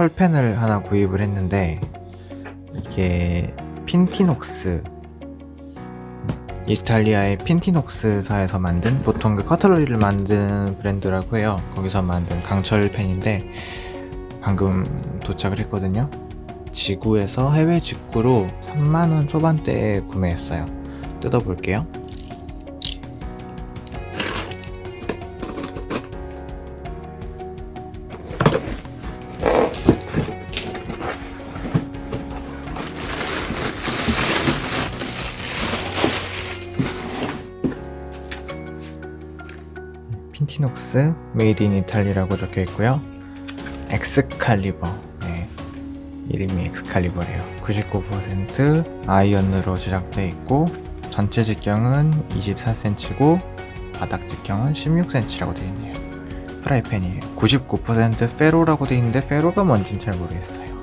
철펜을 하나 구입을 했는데 이게 핀티녹스 이탈리아의 핀티녹스사에서 만든 보통 그 커터러리를 만든 브랜드라고 해요. 거기서 만든 강철 펜인데 방금 도착을 했거든요. 지구에서 해외 직구로 3만원 초반대에 구매했어요. 뜯어볼게요. 메이드 인 이탈리라고 적혀 있고요. 엑스칼리버. 네. 이름이 엑스칼리버래요. 99% 아이언으로 제작되어 있고 전체 직경은 24cm고 바닥 직경은 16cm라고 되어 있네요. 프라이팬이에요. 99% 페로라고 되어 있는데 페로가 뭔지는 잘 모르겠어요.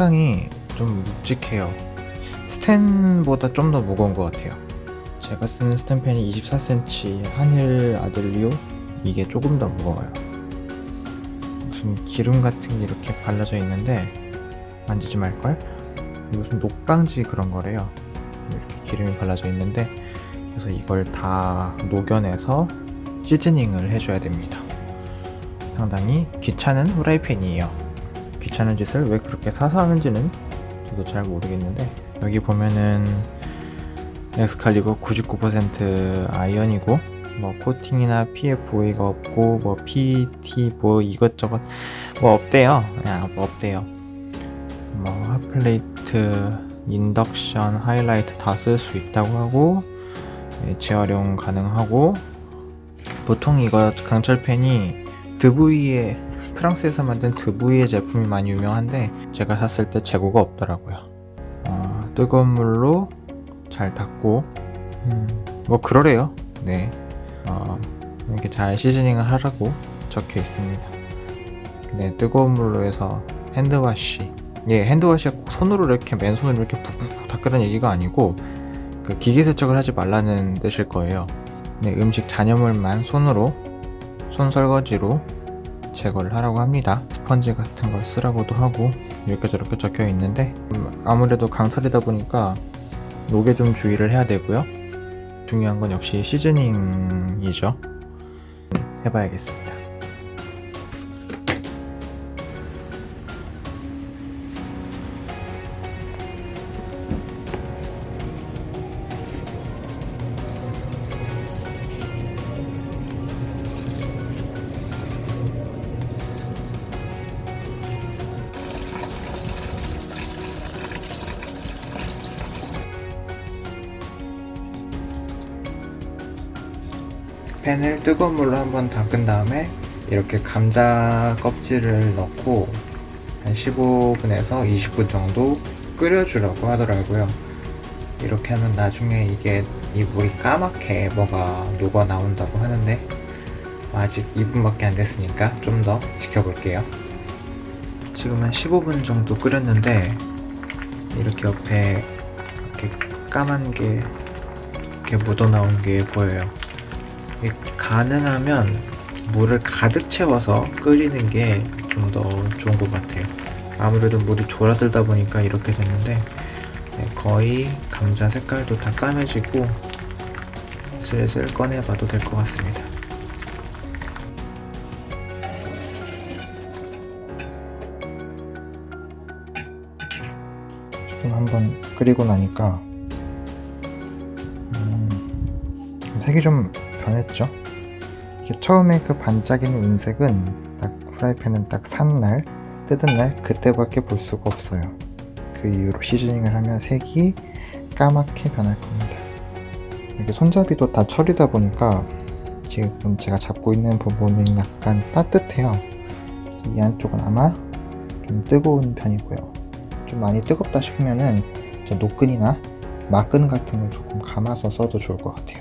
상당히 좀 묵직해요. 스텐보다 좀 더 무거운 것 같아요. 제가 쓰는 스텐펜이 24cm 한일 아들리오 이게 조금 더 무거워요. 무슨 기름 같은 게 이렇게 발라져 있는데 만지지 말걸? 무슨 녹방지 그런 거래요. 이렇게 기름이 발라져 있는데 그래서 이걸 다 녹여내서 시즈닝을 해줘야 됩니다. 상당히 귀찮은 후라이팬이에요. 귀찮은 짓을 왜 그렇게 사서 하는지는 저도 잘 모르겠는데 여기 보면은 엑스칼리버 99% 아이언이고 뭐 코팅이나 PFOA가 없고 뭐 PT 뭐 이것저것 뭐 없대요. 그냥 뭐 없대요. 뭐 핫플레이트 인덕션 하이라이트 다 쓸 수 있다고 하고 예, 재활용 가능하고 보통 이거 강철펜이 드부이의 프랑스에서 만든 드부이의 제품이 많이 유명한데 제가 샀을 때 재고가 없더라고요. 어, 뜨거운 물로 잘 닦고 음, 뭐 그러래요. 네, 어, 이렇게 잘 시즈닝을 하라고 적혀 있습니다. 네, 뜨거운 물로 해서 핸드와시. 예, 핸드와시가 꼭 손으로 이렇게 맨손으로 이렇게 푹푹푹 닦으라는 얘기가 아니고 그 기계 세척을 하지 말라는 뜻일 거예요. 네, 음식 잔여물만 손으로 손 설거지로 제거를 하라고 합니다. 스펀지 같은 걸 쓰라고도 하고 이렇게 저렇게 적혀 있는데 음, 아무래도 강철이다 보니까 녹에 좀 주의를 해야 되고요. 중요한 건 역시 시즈닝이죠. 해봐야겠습니다. 팬을 뜨거운 물로 한번 닦은 다음에 이렇게 감자 껍질을 넣고 한 15분에서 20분 정도 끓여주라고 하더라고요. 이렇게 하면 나중에 이게 이 물이 까맣게 뭐가 녹아 나온다고 하는데 아직 2분밖에 안 됐으니까 좀 더 지켜볼게요. 지금 한 15분 정도 끓였는데 이렇게 옆에 이렇게 까만 게 이렇게 묻어 나온 게 보여요. 가능하면 물을 가득 채워서 끓이는 게 좀 더 좋은 것 같아요. 아무래도 물이 졸아들다 보니까 이렇게 됐는데 네, 거의 감자 색깔도 다 까매지고 슬슬 꺼내봐도 될 것 같습니다. 지금 한번 끓이고 나니까 음, 색이 좀 변했죠. 이게 처음에 그 반짝이는 은색은 딱 프라이팬을 딱 산 날, 뜯은 날 그때밖에 볼 수가 없어요. 그 이후로 시즈닝을 하면 색이 까맣게 변할 겁니다. 이게 손잡이도 다 철이다 보니까 지금 제가 잡고 있는 부분은 약간 따뜻해요. 이 안쪽은 아마 좀 뜨거운 편이고요. 좀 많이 뜨겁다 싶으면은 저 노끈이나 막근 같은 걸 조금 감아서 써도 좋을 것 같아요.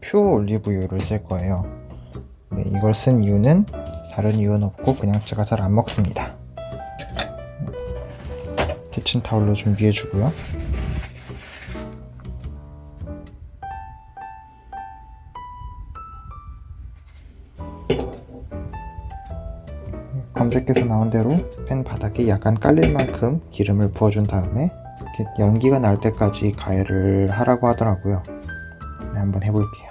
퓨어 올리브유를 쓸 거예요. 네, 이걸 쓴 이유는 다른 이유는 없고 그냥 제가 잘 안 먹습니다. 키친 타올로 준비해 주고요. 검색해서 나온 대로 팬 바닥에 약간 깔릴 만큼 기름을 부어준 다음에 이렇게 연기가 날 때까지 가열을 하라고 하더라고요. 네, 한번 해볼게요.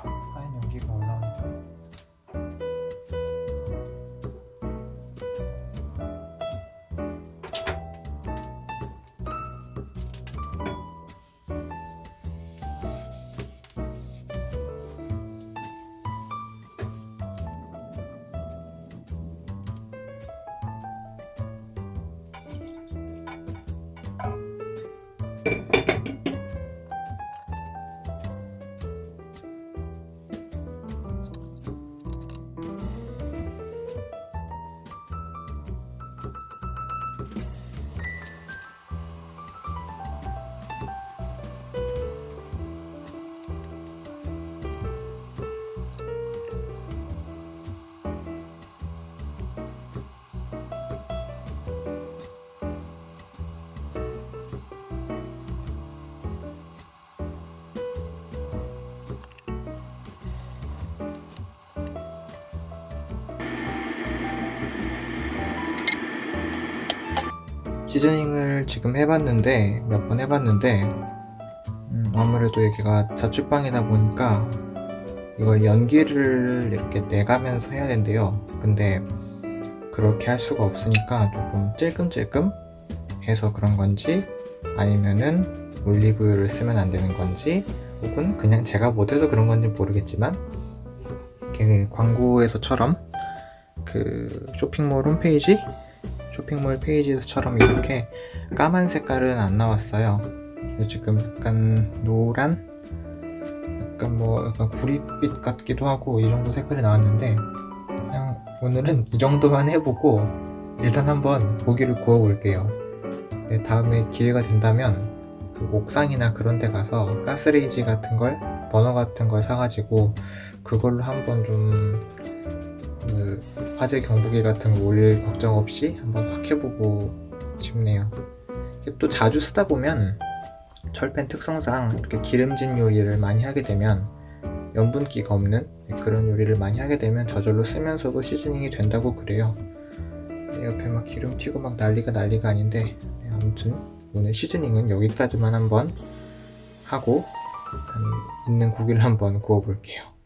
시즈닝을 지금 해봤는데 몇 번 해봤는데 음, 아무래도 여기가 자취방이다 보니까 이걸 연기를 이렇게 내가면서 해야 된대요. 근데 그렇게 할 수가 없으니까 조금 찔끔찔끔 해서 그런 건지 아니면은 올리브유를 쓰면 안 되는 건지 혹은 그냥 제가 못해서 그런 건지 모르겠지만 그 광고에서처럼 그 쇼핑몰 홈페이지 쇼핑몰 페이지에서처럼 이렇게 까만 색깔은 안 나왔어요. 지금 약간 노란, 약간 뭐 약간 구릿빛 같기도 하고 이 정도 색깔이 나왔는데 그냥 오늘은 이 정도만 해보고 일단 한번 고기를 구워 볼게요. 네, 다음에 기회가 된다면 그 옥상이나 그런 데 가서 가스레인지 같은 걸 버너 같은 걸 사가지고 그걸로 한번 좀 그 화재 경보기 같은 거 올릴 걱정 없이 한번 확 해보고 싶네요. 또 자주 쓰다 보면 철팬 특성상 이렇게 기름진 요리를 많이 하게 되면 염분기가 없는 그런 요리를 많이 하게 되면 저절로 쓰면서도 시즈닝이 된다고 그래요. 내 옆에 막 기름 튀고 막 난리가 난리가 아닌데 네, 아무튼 오늘 시즈닝은 여기까지만 한번 하고 있는 고기를 한번 구워볼게요.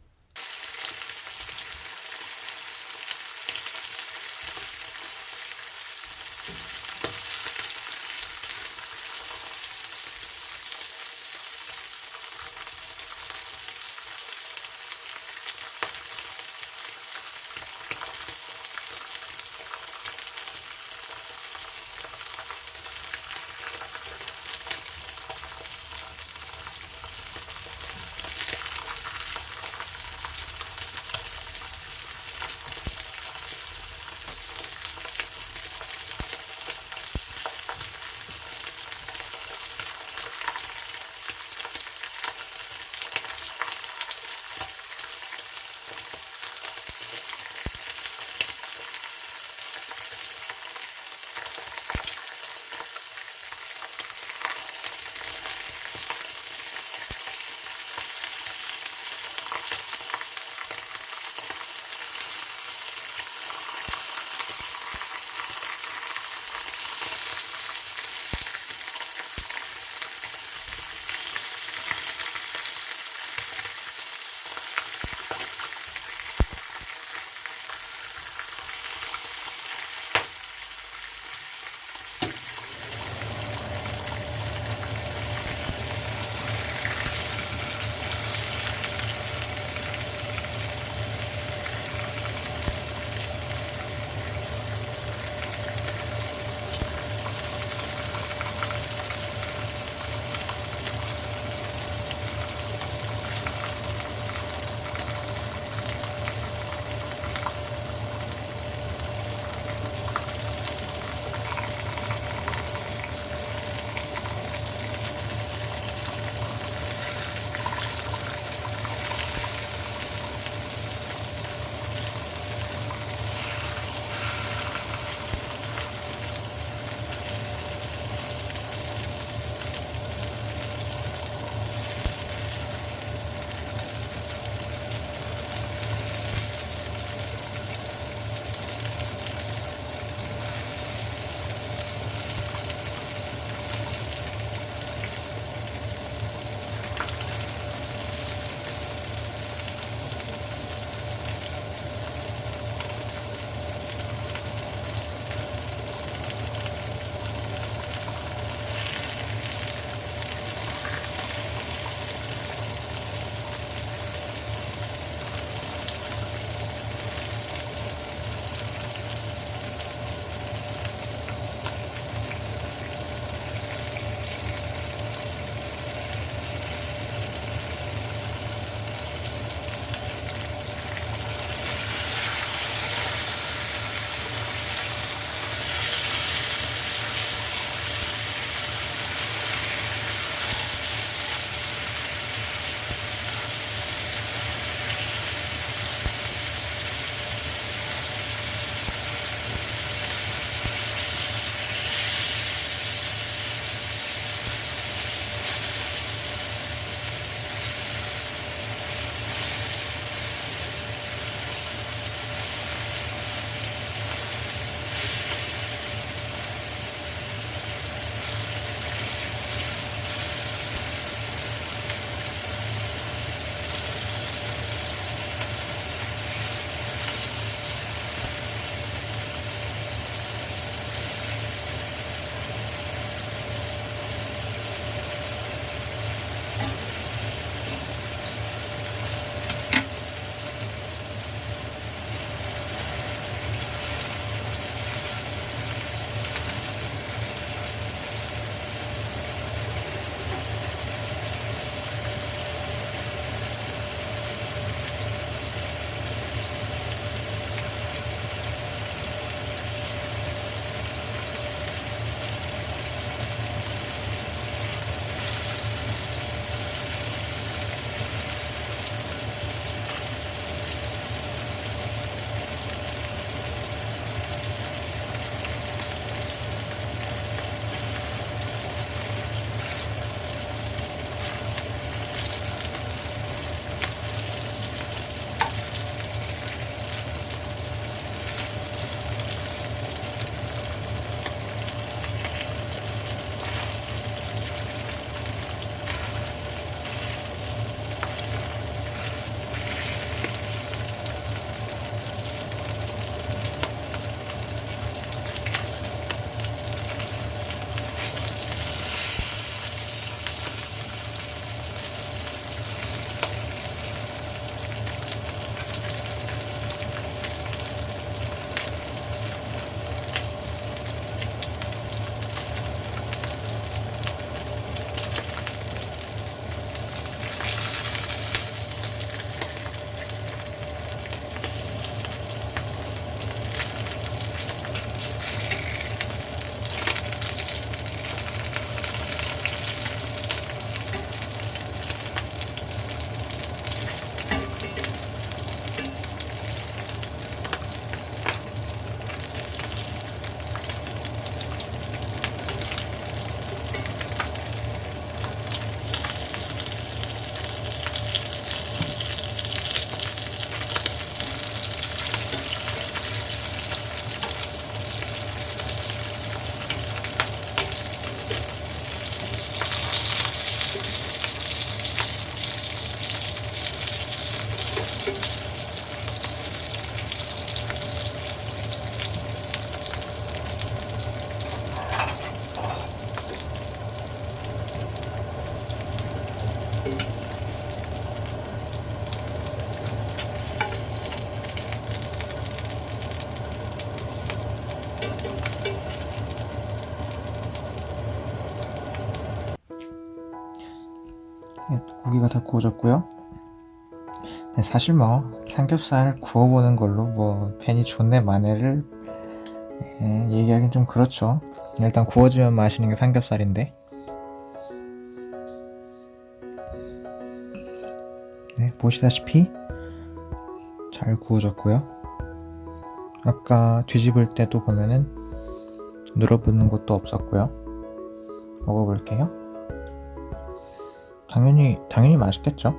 고기가 다 구워졌고요. 네, 사실 뭐 삼겹살 구워보는 걸로 뭐 팬이 좋네 마네를 예, 얘기하긴 좀 그렇죠. 일단 구워지면 맛있는 게 삼겹살인데. 네, 보시다시피 잘 구워졌고요. 아까 뒤집을 때도 보면은 눌어붙는 것도 없었고요. 먹어볼게요. 당연히 당연히 맛있겠죠.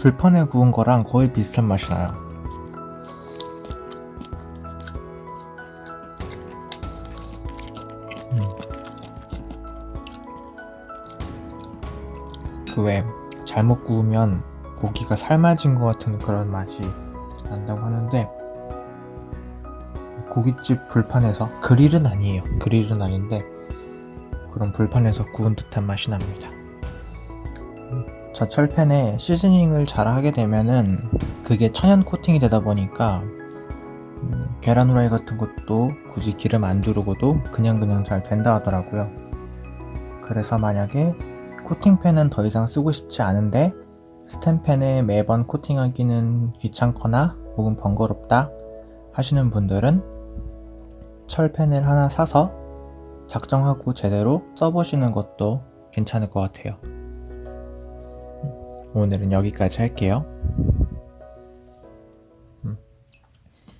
불판에 구운 거랑 거의 비슷한 맛이 나요. 그 왜 잘못 구우면 고기가 삶아진 것 같은 그런 맛이 난다고 하는데 고깃집 불판에서 그릴은 아니에요. 그릴은 아닌데 그런 불판에서 구운 듯한 맛이 납니다. 저철팬에 시즈닝을 잘 하게 되면은 그게 천연 코팅이 되다 보니까 음, 계란 후라이 같은 것도 굳이 기름 안 두르고도 그냥 그냥 잘 된다 하더라고요. 그래서 만약에 코팅팬은 더 이상 쓰고 싶지 않은데 스텐팬에 매번 코팅하기는 귀찮거나 혹은 번거롭다 하시는 분들은 철팬을 하나 사서 작정하고 제대로 써보시는 것도 괜찮을 것 같아요. 오늘은 여기까지 할게요.